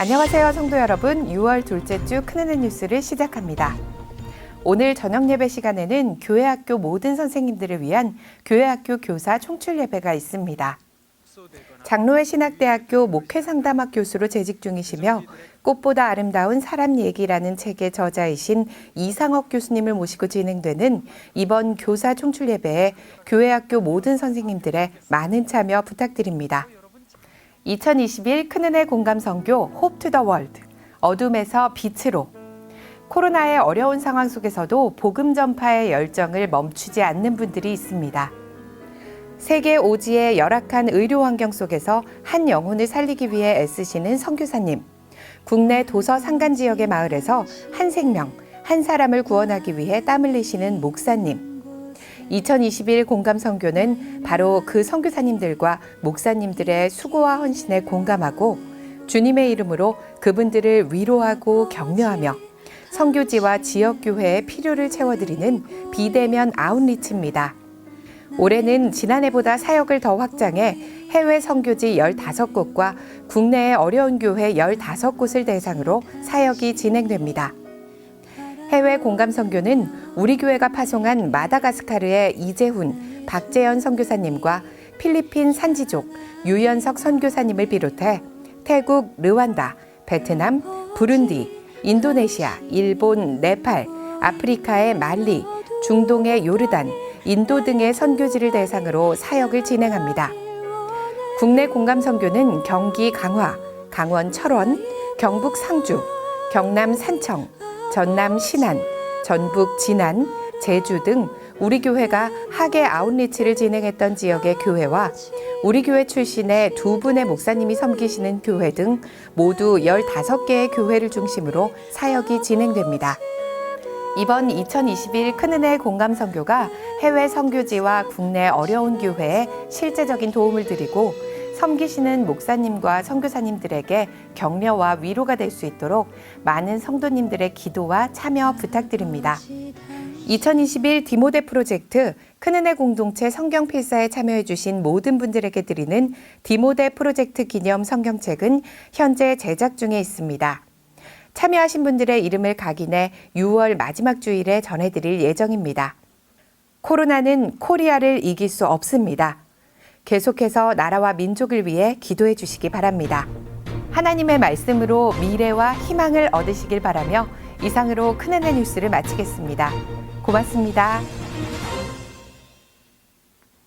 안녕하세요, 성도 여러분. 6월 둘째 주 큰은혜 뉴스를 시작합니다. 오늘 저녁 예배 시간에는 교회 학교 모든 선생님들을 위한 교회 학교 교사 총출 예배가 있습니다. 장로회 신학대학교 목회 상담학 교수로 재직 중이시며 꽃보다 아름다운 사람 얘기라는 책의 저자이신 이상옥 교수님을 모시고 진행되는 이번 교사 총출 예배에 교회 학교 모든 선생님들의 많은 참여 부탁드립니다. 2021 큰은혜 공감 선교 호프 투더 월드 어둠에서 빛으로 코로나의 어려운 상황 속에서도 복음 전파의 열정을 멈추지 않는 분들이 있습니다. 세계 오지의 열악한 의료 환경 속에서 한 영혼을 살리기 위해 애쓰시는 선교사님. 국내 도서 산간 지역의 마을에서 한 생명, 한 사람을 구원하기 위해 땀 흘리시는 목사님. 2021 공감 선교는 바로 그 선교사님들과 목사님들의 수고와 헌신에 공감하고 주님의 이름으로 그분들을 위로하고 격려하며 선교지와 지역 교회의 필요를 채워드리는 비대면 아웃리치입니다. 올해는 지난해보다 사역을 더 확장해 해외 선교지 15곳과 국내의 어려운 교회 15곳을 대상으로 사역이 진행됩니다. 해외 공감 선교는 우리 교회가 파송한 마다가스카르의 이재훈, 박재현 선교사님과 필리핀 산지족 유연석 선교사님을 비롯해 태국, 르완다, 베트남, 부룬디, 인도네시아, 일본, 네팔, 아프리카의 말리, 중동의 요르단, 인도 등의 선교지를 대상으로 사역을 진행합니다. 국내 공감 선교는 경기 강화, 강원 철원, 경북 상주, 경남 산청, 전남 신안, 전북 진안, 제주 등 우리 교회가 하계 아웃리치를 진행했던 지역의 교회와 우리 교회 출신의 두 분의 목사님이 섬기시는 교회 등 모두 15개의 교회를 중심으로 사역이 진행됩니다. 이번 2021 큰은혜 공감 선교가 해외 선교지와 국내 어려운 교회에 실제적인 도움을 드리고 섬기시는 목사님과 선교사님들에게 격려와 위로가 될 수 있도록 많은 성도님들의 기도와 참여 부탁드립니다. 2021 디모데 프로젝트 큰은혜 공동체 성경 필사에 참여해 주신 모든 분들에게 드리는 디모데 프로젝트 기념 성경책은 현재 제작 중에 있습니다. 참여하신 분들의 이름을 각인해 6월 마지막 주일에 전해드릴 예정입니다. 코로나는 코리아를 이길 수 없습니다. 계속해서 나라와 민족을 위해 기도해 주시기 바랍니다. 하나님의 말씀으로 미래와 희망을 얻으시길 바라며 이상으로 큰은혜 뉴스를 마치겠습니다. 고맙습니다.